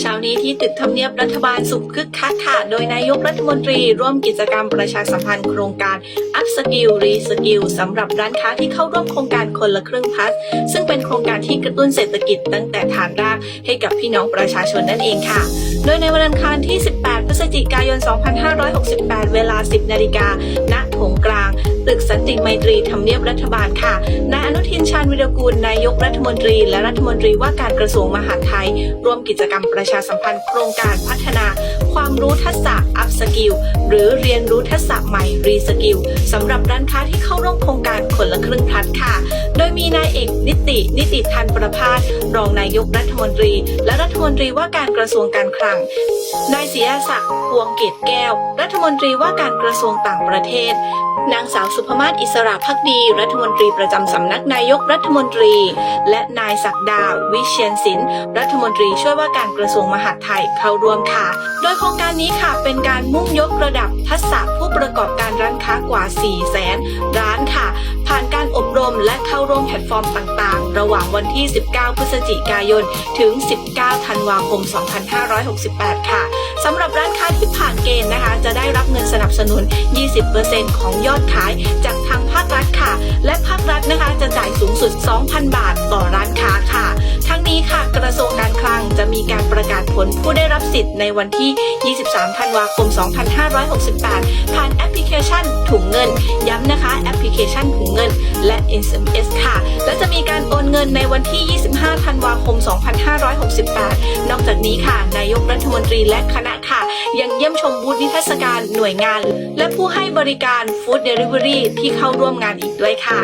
เช้านี้ที่ตึกทำเนียบรัฐบาลสุขคึกคักค่ะ โดยนายกรัฐมนตรีร่วมกิจกรรมประชาสัมพันธ์โครงการ Up Skill Re Skill สำหรับร้านค้าที่เข้าร่วมโครงการคนละครึ่งพัสซึ่งเป็นโครงการที่กระตุ้นเศรษฐกิจตั้งแต่ฐานรากให้กับพี่น้องประชาชนนั่นเองค่ะ โดยในวันอังคารที่ 18 พฤศจิกายน 2568 เวลา 10 นาฬิกาณโถงกลาง ตึกสันติไมตรีทำเนียบรัฐบาลค่ะ นายอนุทินชาญวิรกูล นายกรัฐมนตรี และรัฐมนตรีว่าการกระทรวงมหาดไทย ร่วมกิจกรรมประชาสัมพันธ์โครงการพัฒนา ความรู้ทักษะ Up Skill หรือเรียนรู้ทักษะใหม่ Re Skill สำหรับร้านค้าที่เข้าร่วมโครงการคนละครึ่งพลัดค่ะ โดยมีนายเอกนิติ นิติทันประพาสรองนายกรัฐมนตรี และรัฐมนตรีว่าการกระทรวงการคลัง นายศรีอาศักดิ์พวงเกตแก้ว รัฐมนตรีว่าการกระทรวงต่างประเทศ นางสาวสุภมาศอิสระพักดี รัฐมนตรีประจำสำนักนายกรัฐมนตรี และนายศักดา วิเชียนศิลป์รัฐมนตรีช่วยว่าการกระทรวงมหาดไทยเข้าร่วมค่ะ โดยโครงการนี้ค่ะเป็นการมุ่งยกระดับทักษะผู้ประกอบการร้านค้ากว่า4แสนร้านค่ะ ผ่านการอบรมและเข้าร่วมแพลตฟอร์มต่างๆ ระหว่างวันที่ 19 พฤศจิกายน ถึง 19 ธันวาคม 2568 ค่ะสำหรับร้านค้าที่ผ่านเกณฑ์นะคะ จะได้รับเงิน หนุน 20%ของยอดขายจากทางภาครัฐค่ะ และภาครัฐนะคะจะจ่ายสูงสุด 2,000 บาทต่อร้านค้าค่ะ นี้ค่ะ กระทรวงการคลังจะมีการประกาศผลผู้ได้รับสิทธิ์ในวันที่ 23 ธันวาคม 2568 ผ่านแอปพลิเคชันถุงเงิน ย้ำนะคะแอปพลิเคชันถุงเงิน และ SMS ค่ะ และจะมีการโอนเงินในวันที่ 25 ธันวาคม 2568 นอกจากนี้ค่ะ นายกรัฐมนตรีและคณะค่ะ ยังเยี่ยมชมบูธนิทรรศการหน่วยงาน และผู้ให้บริการฟู้ดเดลิเวอรี่ที่เข้าร่วมงานอีกด้วยค่ะ